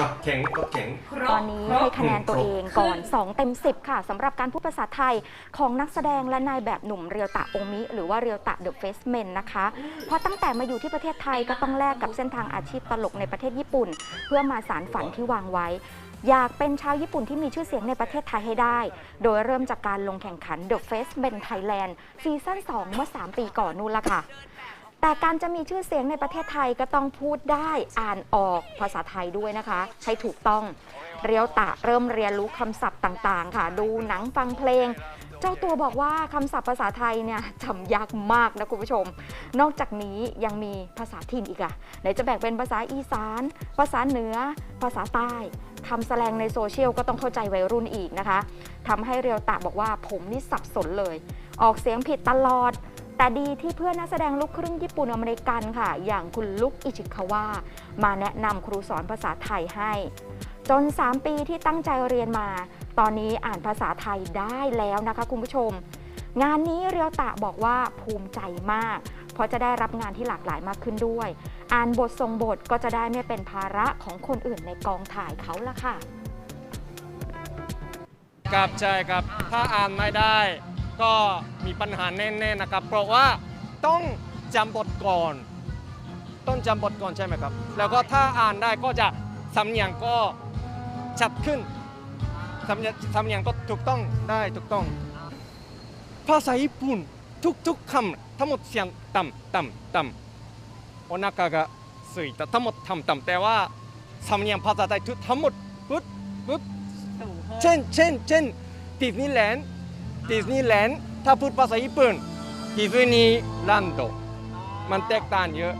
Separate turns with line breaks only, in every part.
รถแข็งรถแข็ง
ตอนนี้ให้คะแนนตัวเองก่อน 2 เต็ม 10 ค่ะสำหรับการพูดภาษาไทยของนักแสดงและนายแบบหนุ่มเรียวตะโอมิ หรือว่าเรียวตะเดอะเฟสเมนนะคะ เพราะตั้งแต่มาอยู่ที่ประเทศไทยก็ต้องแลกกับเส้นทางอาชีพตลกในประเทศญี่ปุ่น เพื่อมาสารฝันที่วางไว้ อยากเป็นชาวญี่ปุ่นที่มีชื่อเสียงในประเทศไทยให้ได้ โดยเริ่มจากการลงแข่งขัน The Face Men Thailand ซีซั่น2เมื่อ 3 ปีก่อนนู่นละค่ะ แต่การจะมีชื่อเสียงในประเทศไทยก็ต้องพูดได้อ่านออกภาษาไทยด้วยนะคะใช้ถูกต้องเรียวตะเริ่มเรียนรู้คำศัพท์ต่างๆ ค่ะ ดูหนังฟังเพลง เจ้าตัวบอกว่าคำศัพท์ภาษาไทยเนี่ยจำยากมากนะคุณผู้ชม นอกจากนี้ยังมีภาษาถิ่นอีกอะไหนจะแบ่งเป็นภาษาอีสาน ภาษาเหนือ ภาษาใต้คำแสลงในโซเชียลก็ต้องเข้าใจวัยรุ่นอีกนะคะทำให้เรียวตะบอกว่าผมนี่สับสนเลย ออกเสียงผิดตลอด แต่ดีที่เพื่อนนักแสดงลูกครึ่งญี่ปุ่นอเมริกันค่ะ อย่างคุณลุกอิชิคาวะมาแนะนำครูสอนภาษาไทยให้ จน 3 ปีที่ตั้งใจเรียนมา ตอนนี้อ่านภาษาไทยได้แล้วนะคะคุณผู้ชม งานนี้เรียวตะบอกว่าภูมิใจมาก เพราะจะได้รับงานที่หลากหลายมากขึ้นด้วย อ่านบททรงบทก็จะได้ไม่เป็นภาระของคนอื่นในกองถ่ายเขาละค่ะ
ครับใช่ครับถ้าอ่านไม่ได้ ก็มีปัญหาแน่ๆนะครับ เพราะว่าต้องจำบทก่อน ต้องจำบทก่อนใช่ไหมครับ แล้วก็ถ้าอ่านได้ก็จะสำเนียงก็ชัดขึ้นสำเนียงสำเนียงก็ถูกต้องได้ถูกต้อง ภาษาญี่ปุ่นทุกๆคำทั้งหมดเสียงต่ำต่ำต่ำโอนากะกะสุยแต่ทั้งหมดต่ำต่ำแต่ว่าสำเนียงภาษาไทยทุกทั้งหมดปุ๊บปุ๊บเช่นเช่นเช่นติดนิแลนด์ ดิสนีย์แลนด์ถ้าพูดภาษาญี่ปุ่นดิสนีย์แลนด์มันแตกต่างเยอะ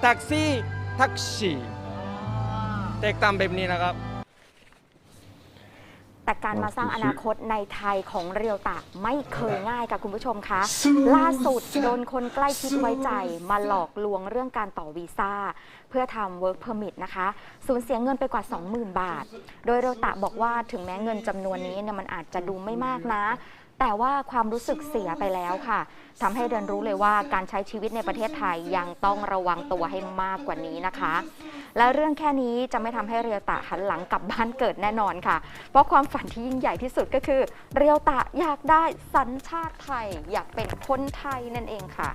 แท็กซี่แท็กซี่แตกต่างแบบนี้นะครับ
แต่การมาสร้างอนาคตในไทยของเรียวตะไม่เคยง่ายค่ะคุณผู้ชมคะ ล่าสุดโดนคนใกล้ชิดไว้ใจมาหลอกลวงเรื่องการต่อวีซ่า เพื่อทำ work permit นะคะสูญเสียเงินไปกว่า 20,000 บาท โดยเรียวตะบอกว่าถึงแม้เงินจำนวนนี้เนี่ยมันอาจจะดูไม่มากนะ แต่ว่าความรู้สึกเสียไปแล้วค่ะทำให้เรียนรู้เลยว่าการใช้ชีวิตในประเทศไทยยังต้องระวังตัวให้มากกว่านี้นะคะ และเรื่องแค่นี้จะไม่ทำให้เรียวตะหันหลังกลับบ้านเกิดแน่นอนค่ะ เพราะความฝันที่ยิ่งใหญ่ที่สุดก็คือ เรียวตะอยากได้สัญชาติไทย อยากเป็นคนไทยนั่นเองค่ะ